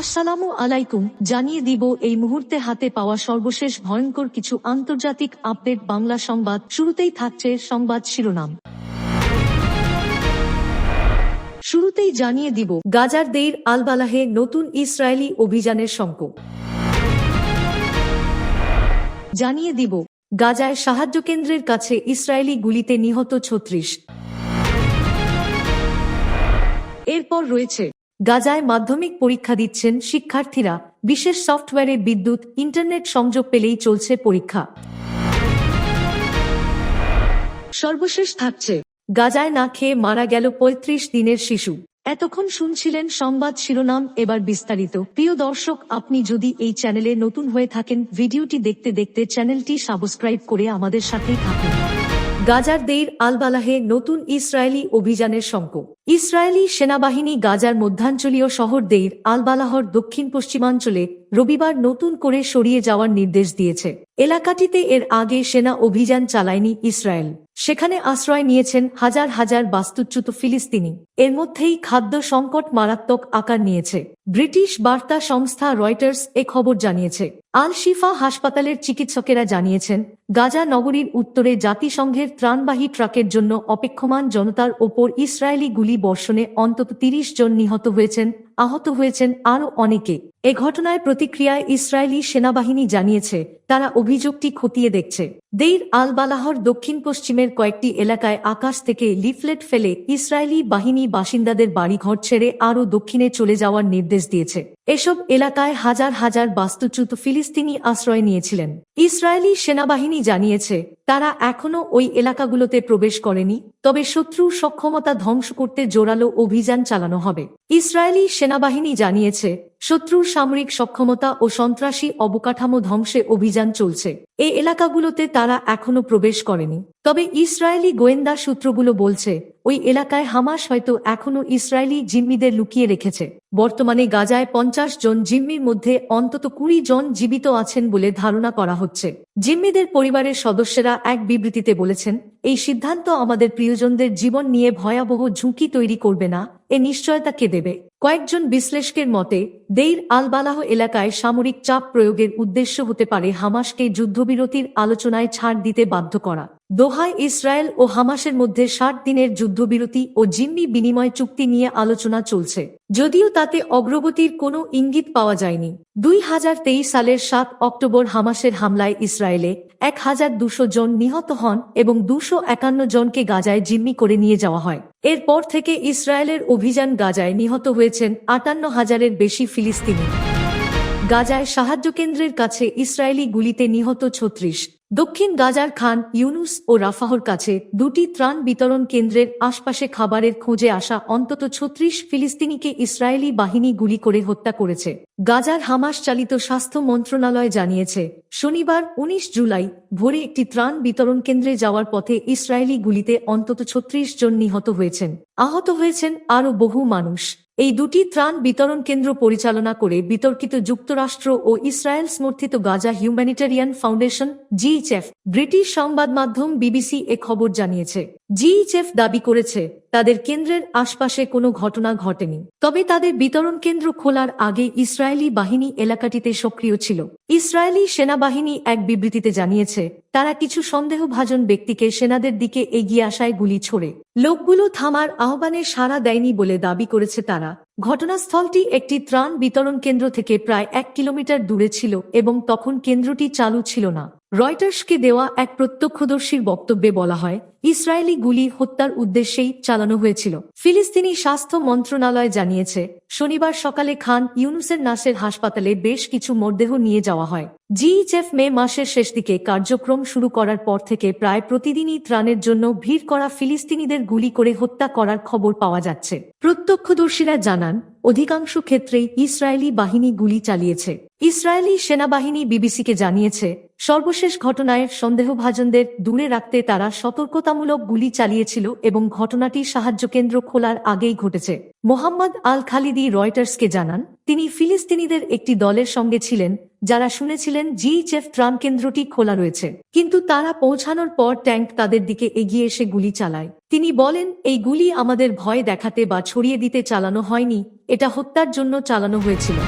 আসসালামু আলাইকুম, জানিয়ে দিব এই মুহূর্তে হাতে পাওয়া সর্বশেষ ভয়ঙ্কর কিছু আন্তর্জাতিক আপডেট বাংলা সংবাদ। শুরুতেই থাকছে সংবাদ শিরোনাম। শুরুতেই জানিয়ে দিব, গাজার দেইর আলবালাহে নতুন ইসরায়েলি অভিযানের শঙ্ক জানিয়ে দিব, গাজায় সাহায্য কেন্দ্রের কাছে ইসরায়েলি গুলিতে নিহত ছত্রিশ। এরপর রয়েছে গাজায় মাধ্যমিক পরীক্ষা দিচ্ছেন শিক্ষার্থীরা। বিশেষ সফটওয়্যারে বিদ্যুৎ ইন্টারনেট সংযোগ পেলেই চলছে পরীক্ষা। সর্বশেষ থাকছে। গাজায় না খেয়ে মারা গেল পঁয়ত্রিশ দিনের শিশু। এতক্ষণ শুনছিলেন সংবাদ শিরোনাম এবার বিস্তারিত। প্রিয় দর্শক আপনি যদি এই চ্যানেলে নতুন হয়ে থাকেন ভিডিওটি দেখতে দেখতে চ্যানেলটি সাবস্ক্রাইব করে আমাদের সাথেই থাকুন। গাজার দেইর আলবালাহে নতুন ইসরায়েলি অভিযানের শঙ্ক ইসরায়েলি সেনাবাহিনী গাজার মধ্যাঞ্চলীয় শহর দেইর আলবালাহর দক্ষিণ পশ্চিমাঞ্চলে রবিবার নতুন করে সরিয়ে যাওয়ার নির্দেশ দিয়েছে। এলাকাটিতে এর আগে সেনা অভিযান চালায়নি ইসরায়েল। সেখানে আশ্রয় নিয়েছেন হাজার হাজার বাস্তুচ্যুত ফিলিস্তিনি। এর মধ্যেই খাদ্য সংকট মারাত্মক আকার নিয়েছে। ব্রিটিশ বার্তা সংস্থা রয়টার্স এ খবর জানিয়েছে। আল শিফা হাসপাতালের চিকিৎসকেরা জানিয়েছেন, গাজা নগরীর উত্তরে জাতিসংঘের ত্রাণবাহী ট্রাকের জন্য অপেক্ষমান জনতার ওপর ইসরায়েলি গুলি বর্ষণে অন্তত তিরিশ জন নিহত হয়েছেন। আহত হয়েছেন আরও অনেকে। এ ঘটনায় প্রতিক্রিয়ায় ইসরায়েলি সেনাবাহিনী জানিয়েছে, তারা অভিযোগটি খতিয়ে দেখছে। দেইর আল বালাহর দক্ষিণ পশ্চিমের কয়েকটি এলাকায় আকাশ থেকে লিফলেট ফেলে ইসরায়েলি বাহিনী বাসিন্দাদের বাড়িঘর ছেড়ে আরও দক্ষিণে চলে যাওয়ার নির্দেশ দিয়েছে। এসব এলাকায় হাজার হাজার বাস্তুচ্যুত ফিলিস্তিনি আশ্রয় নিয়েছিলেন। ইসরায়েলি সেনাবাহিনী জানিয়েছে, তারা এখনও ওই এলাকাগুলোতে প্রবেশ করেনি, তবে শত্রুর সক্ষমতা ধ্বংস করতে জোরালো অভিযান চালানো হবে। ইসরায়েলি সেনাবাহিনী জানিয়েছে। শত্রুর সামরিক সক্ষমতা ও সন্ত্রাসী অবকাঠামো ধ্বংসে অভিযান চলছে। এই এলাকাগুলোতে তারা এখনও প্রবেশ করেনি। তবে ইসরায়েলি গোয়েন্দা সূত্রগুলো বলছে, ওই এলাকায় হামাস হয়তো এখনও ইসরায়েলি জিম্মিদের লুকিয়ে রেখেছে। বর্তমানে গাজায় পঞ্চাশ জন জিম্মির মধ্যে অন্তত কুড়ি জন জীবিত আছেন বলে ধারণা করা হচ্ছে। জিম্মিদের পরিবারের সদস্যরা এক বিবৃতিতে বলেছেন, এই সিদ্ধান্ত আমাদের প্রিয়জনদের জীবন নিয়ে ভয়াবহ ঝুঁকি তৈরি করবে না, এ নিশ্চয়তা কে দেবে? কয়েকজন বিশ্লেষকের মতে দেইর আলবালাহ এলাকায় সামরিক চাপ প্রয়োগের উদ্দেশ্য হতে পারে হামাসকে যুদ্ধবিরতির আলোচনায় ছাড় দিতে বাধ্য করা। দোহায় ইসরায়েল ও হামাসের মধ্যে ষাট দিনের যুদ্ধবিরতি ও জিম্মি বিনিময় চুক্তি নিয়ে আলোচনা চলছে। যদিও তাতে অগ্রগতির কোনো ইঙ্গিত পাওয়া যায়নি। দুই হাজার তেইশ সালের সাত অক্টোবর হামাসের হামলায় ইসরায়েলে এক হাজার দুশো জন নিহত হন এবং দুশো একান্ন জনকে গাজায় জিম্মি করে নিয়ে যাওয়া হয়। এরপর থেকে ইসরায়েলের অভিযান গাজায় নিহত হয়েছেন আটান্ন হাজারের বেশি ফিলিস্তিনি। গাজায় সাহায্য কেন্দ্রের কাছে ইসরায়েলি গুলিতে নিহত ছত্রিশ। দক্ষিণ গাজার খান ইউনুস ও রাফাহর কাছে দুটি ত্রাণ বিতরণ কেন্দ্রের আশপাশে খাবারের খোঁজে আসা অন্তত ছত্রিশ ফিলিস্তিনিকে ইসরায়েলি বাহিনী গুলি করে হত্যা করেছে। গাজার হামাস চালিত স্বাস্থ্য মন্ত্রণালয় জানিয়েছে, শনিবার ১৯ জুলাই ভোরে একটি ত্রাণ বিতরণ কেন্দ্রে যাওয়ার পথে ইসরায়েলি গুলিতে অন্তত ছত্রিশ জন নিহত হয়েছেন। আহত হয়েছেন আরও বহু মানুষ। এই দুটি ত্রাণ বিতরণ কেন্দ্র পরিচালনা করে বিতর্কিত যুক্তরাষ্ট্র ও ইসরায়েল সমর্থিত Gaza humanitarian foundation GHF British সংবাদ মাধ্যম বিবিসি এ খবর জানিয়েছে। জিইচএফ দাবি করেছে, তাদের কেন্দ্রের আশপাশে কোনো ঘটনা ঘটেনি। তবে তাদের বিতরণ কেন্দ্র খোলার আগে ইসরায়েলি বাহিনী এলাকাটিতে সক্রিয় ছিল। ইসরায়েলি সেনাবাহিনী এক বিবৃতিতে জানিয়েছে তারা কিছু সন্দেহভাজন ব্যক্তিকে সেনাদের দিকে এগিয়ে আসায় গুলি ছোড়ে। লোকগুলো থামার আহ্বানে সাড়া দেয়নি বলে দাবি করেছে তারা। ঘটনাস্থলটি একটি ত্রাণ বিতরণ কেন্দ্র থেকে প্রায় এক কিলোমিটার দূরে ছিল এবং তখন কেন্দ্রটি চালু ছিল না। রয়টার্সকে দেওয়া এক প্রত্যক্ষদর্শীর বক্তব্যে বলা হয়, ইসরায়েলি গুলি হত্যার উদ্দেশ্যেই চালানো হয়েছিল। ফিলিস্তিনি স্বাস্থ্য মন্ত্রণালয় জানিয়েছে শনিবার সকালে খান ইউনুসের নাসের হাসপাতালে বেশ কিছু মরদেহ নিয়ে যাওয়া হয়। জিইচএফ মে মাসের শেষ দিকে কার্যক্রম শুরু করার পর থেকে প্রায় প্রতিদিনই ত্রাণের জন্য ভিড় করা ফিলিস্তিনিদের গুলি করে হত্যা করার খবর পাওয়া যাচ্ছে। প্রত্যক্ষদর্শীরা জানান অধিকাংশ ক্ষেত্রেই ইসরায়েলি বাহিনী গুলি চালিয়েছে। ইসরায়েলি সেনাবাহিনী বিবিসিকে জানিয়েছে, সর্বশেষ ঘটনায় সন্দেহভাজনদের দূরে রাখতে তারা সতর্কতামূলক গুলি চালিয়েছিল এবং ঘটনাটি সাহায্য কেন্দ্র খোলার আগেই ঘটেছে। মোহাম্মদ আল খালিদি রয়টার্সকে জানান, তিনি ফিলিস্তিনিদের একটি দলের সঙ্গে ছিলেন, যারা শুনেছিলেন জিইচএফ ত্রাণ কেন্দ্রটি খোলা রয়েছে। কিন্তু তারা পৌঁছানোর পর ট্যাঙ্ক তাদের দিকে এগিয়ে এসে গুলি চালায়। তিনি বলেন, এই গুলি আমাদের ভয় দেখাতে বা ছড়িয়ে দিতে চালানো হয়নি, এটা হত্যার জন্য চালানো হয়েছিল।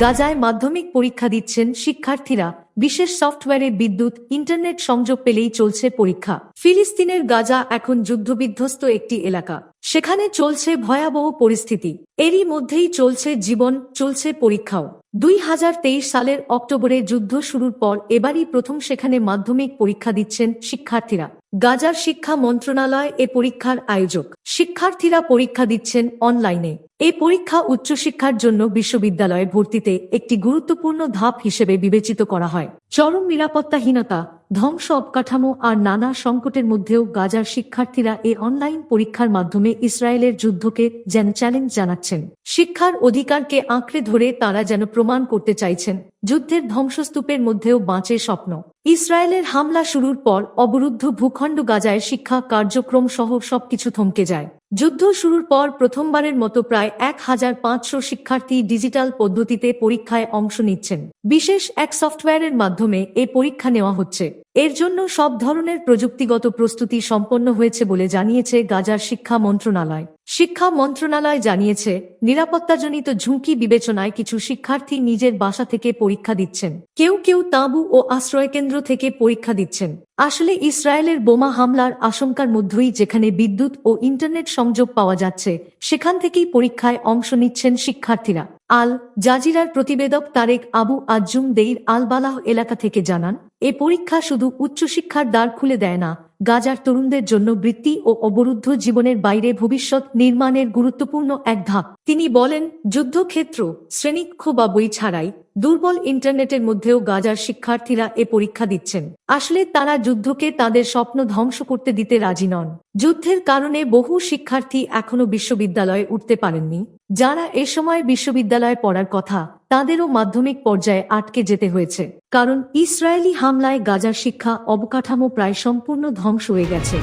গাজায় মাধ্যমিক পরীক্ষা দিচ্ছেন শিক্ষার্থীরা। বিশেষ সফটওয়্যারে বিদ্যুৎ, ইন্টারনেট সংযোগ পেলেই চলছে পরীক্ষা। ফিলিস্তিনের গাজা এখন যুদ্ধবিধ্বস্ত একটি এলাকা। সেখানে চলছে ভয়াবহ পরিস্থিতি। এরই মধ্যেই চলছে জীবন, চলছে পরীক্ষাও। দুই হাজার তেইশ সালের অক্টোবরে যুদ্ধ শুরুর পর এবারই প্রথম সেখানে মাধ্যমিক পরীক্ষা দিচ্ছেন শিক্ষার্থীরা। গাজার শিক্ষা মন্ত্রণালয় এ পরীক্ষার আয়োজক। শিক্ষার্থীরা পরীক্ষা দিচ্ছেন অনলাইনে। এই পরীক্ষা উচ্চশিক্ষার জন্য বিশ্ববিদ্যালয়ে ভর্তিতে একটি গুরুত্বপূর্ণ ধাপ হিসেবে বিবেচিত করা হয়। চরম নিরাপত্তাহীনতা ধ্বংস অবকাঠামো আর নানা সংকটের মধ্যেও গাজার শিক্ষার্থীরা এই অনলাইন পরীক্ষার মাধ্যমে ইসরায়েলের যুদ্ধকে যেন চ্যালেঞ্জ জানাচ্ছেন। শিক্ষার অধিকারকে আঁকড়ে ধরে তারা যেন প্রমাণ করতে চাইছেন, যুদ্ধের ধ্বংসস্তূপের মধ্যেও বাঁচে স্বপ্ন। ইসরায়েলের হামলা শুরুর পর অবরুদ্ধ ভূখণ্ড গাজায় শিক্ষা কার্যক্রম সহ সবকিছু থমকে যায়। যুদ্ধ শুরুর পর প্রথমবারের মতো প্রায় এক হাজার পাঁচশো শিক্ষার্থী ডিজিটাল পদ্ধতিতে পরীক্ষায় অংশ নিচ্ছেন। বিশেষ এক সফটওয়্যারের মাধ্যমে এ পরীক্ষা নেওয়া হচ্ছে। এর জন্য সব ধরনের প্রযুক্তিগত প্রস্তুতি সম্পন্ন হয়েছে বলে জানিয়েছে গাজার শিক্ষা মন্ত্রণালয়। শিক্ষা মন্ত্রণালয় জানিয়েছে, নিরাপত্তাজনিত ঝুঁকি বিবেচনায় কিছু শিক্ষার্থী নিজের বাসা থেকে পরীক্ষা দিচ্ছেন। কেউ কেউ তাঁবু ও আশ্রয়কেন্দ্র থেকে পরীক্ষা দিচ্ছেন। আসলে ইসরায়েলের বোমা হামলার আশঙ্কার মধ্যেই যেখানে বিদ্যুৎ ও ইন্টারনেট সংযোগ পাওয়া যাচ্ছে, সেখান থেকেই পরীক্ষায় অংশ নিচ্ছেন শিক্ষার্থীরা। আল জাজিরার প্রতিবেদক তারেক আবু আজুম দেইর আলবালাহ এলাকা থেকে জানান, এ পরীক্ষা শুধু উচ্চশিক্ষার দ্বার খুলে দেয় না গাজার তরুণদের জন্য বৃত্তি ও অবরুদ্ধ জীবনের বাইরে ভবিষ্যৎ নির্মাণের গুরুত্বপূর্ণ এক ধাপ। তিনি বলেন, যুদ্ধক্ষেত্র শ্রেণীক্ষ বা বই ছাড়াই দুর্বল ইন্টারনেটের মধ্যেও গাজার শিক্ষার্থীরা এ পরীক্ষা দিচ্ছেন। আসলে তারা যুদ্ধকে তাদের স্বপ্ন ধ্বংস করতে দিতে রাজি নন। যুদ্ধের কারণে বহু শিক্ষার্থী এখনও বিশ্ববিদ্যালয়ে উঠতে পারেননি। যারা এ সময় বিশ্ববিদ্যালয়ে পড়ার কথা, তাদেরও মাধ্যমিক পর্যায়ে আটকে যেতে হয়েছে। কারণ ইসরায়েলি হামলায় গাজার শিক্ষা অবকাঠামো প্রায় সম্পূর্ণ ধ্বংস হয়ে গেছে।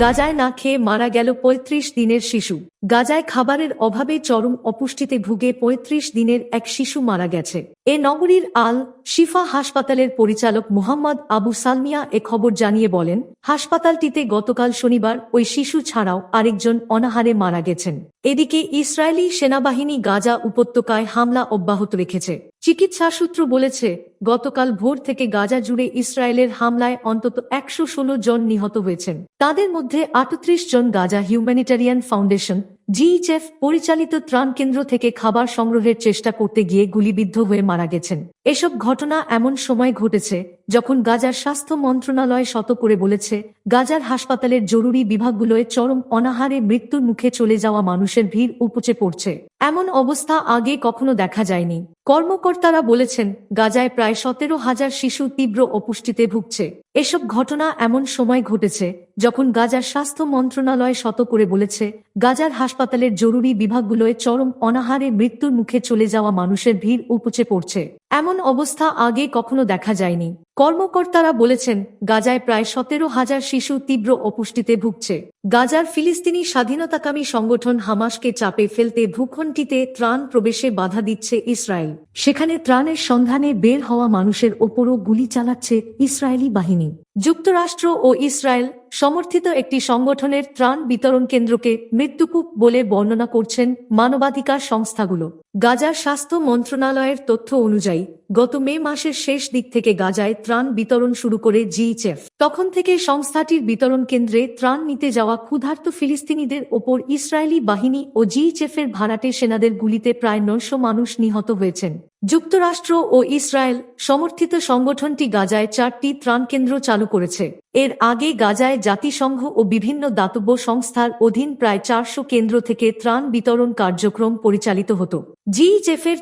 গাজায় না খেয়ে মারা গেল ৩৫ দিনের শিশু। গাজায় খাবারের অভাবে চরম অপুষ্টিতে ভুগে ৩৫ দিনের এক শিশু মারা গেছে। এ নগরীর আল শিফা হাসপাতালের পরিচালক মোহাম্মদ আবু সালমিয়া এ খবর জানিয়ে বলেন, হাসপাতালটিতে গতকাল শনিবার ওই শিশু ছাড়াও আরেকজন অনাহারে মারা গেছেন। এদিকে ইসরায়েলি সেনাবাহিনী গাজা উপত্যকায় হামলা অব্যাহত রেখেছে। চিকিৎসা সূত্র বলেছে, গতকাল ভোর থেকে গাজা জুড়ে ইসরায়েলের হামলায় অন্তত একশো ষোলো জন নিহত হয়েছেন। তাদের মধ্যে আটত্রিশ জন গাজা হিউম্যানিটারিয়ান ফাউন্ডেশন জিইচএফ পরিচালিত ত্রাণ কেন্দ্র থেকে খাবার সংগ্রহের চেষ্টা করতে গিয়ে গুলিবিদ্ধ হয়ে মারা গেছেন। এসব ঘটনা এমন সময় ঘটেছে, যখন গাজার স্বাস্থ্য মন্ত্রণালয় শত করে বলেছে, গাজার হাসপাতালের জরুরি বিভাগগুলোয় চরম অনাহারে মৃত্যুর মুখে চলে যাওয়া মানুষের ভিড় উপচে পড়ছে। এমন অবস্থা আগে কখনো দেখা যায়নি। কর্মকর্তারা বলেছেন, গাজায় প্রায় সতেরো হাজার শিশু তীব্র অপুষ্টিতে ভুগছে। এসব ঘটনা এমন সময় ঘটেছে, যখন গাজার স্বাস্থ্য মন্ত্রণালয় শত করে বলেছে, গাজার হাসপাতালের জরুরি বিভাগগুলোয় চরম অনাহারে মৃত্যুর মুখে চলে যাওয়া মানুষের ভিড় উপচে পড়ছে। এমন অবস্থা আগে কখনো দেখা যায়নি। কর্মকর্তারা বলেছেন, গাজায় প্রায় সতেরো হাজার শিশু তীব্র অপুষ্টিতে ভুগছে। গাজার ফিলিস্তিনি স্বাধীনতাকামী সংগঠন হামাসকে চাপে ফেলতে ভূখণ্ডটিতে ত্রাণ প্রবেশে বাধা দিচ্ছে ইসরায়েল। সেখানে ত্রাণের সন্ধানে বের হওয়া মানুষের ওপরও গুলি চালাচ্ছে ইসরায়েলি বাহিনী। যুক্তরাষ্ট্র ও ইসরায়েল সমর্থিত একটি সংগঠনের ত্রাণ বিতরণ কেন্দ্রকে মৃত্যুকূপ বলে বর্ণনা করছেন মানবাধিকার সংস্থাগুলো। গাজার স্বাস্থ্য মন্ত্রণালয়ের তথ্য অনুযায়ী, গত মে মাসের শেষ দিক থেকে গাজায় ত্রাণ বিতরণ শুরু করে জিইচএফ। তখন থেকে সংস্থাটির বিতরণ কেন্দ্রে ত্রাণ নিতে যাওয়া ক্ষুধার্ত ফিলিস্তিনিদের ওপর ইসরায়েলি বাহিনী ও জিইচএফের ভাড়াটে সেনাদের গুলিতে প্রায় নয়শো মানুষ নিহত হয়েছেন। যুক্তরাষ্ট্র ও ইসরায়েল সমর্থিত সংগঠনটি গাজায় চারটি ত্রাণ কেন্দ্র চালু করেছে। এর আগে গাজায় জাতিসংঘ ও বিভিন্ন দাতব্য সংস্থার অধীন প্রায় চারশো কেন্দ্র থেকে ত্রাণ বিতরণ কার্যক্রম পরিচালিত হতো।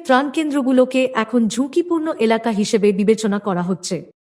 ত্রাণ কেন্দ্রগুলোকে এখন ঝুঁকিপূর্ণ এলাকা হিসেবে বিবেচনা করা হচ্ছে।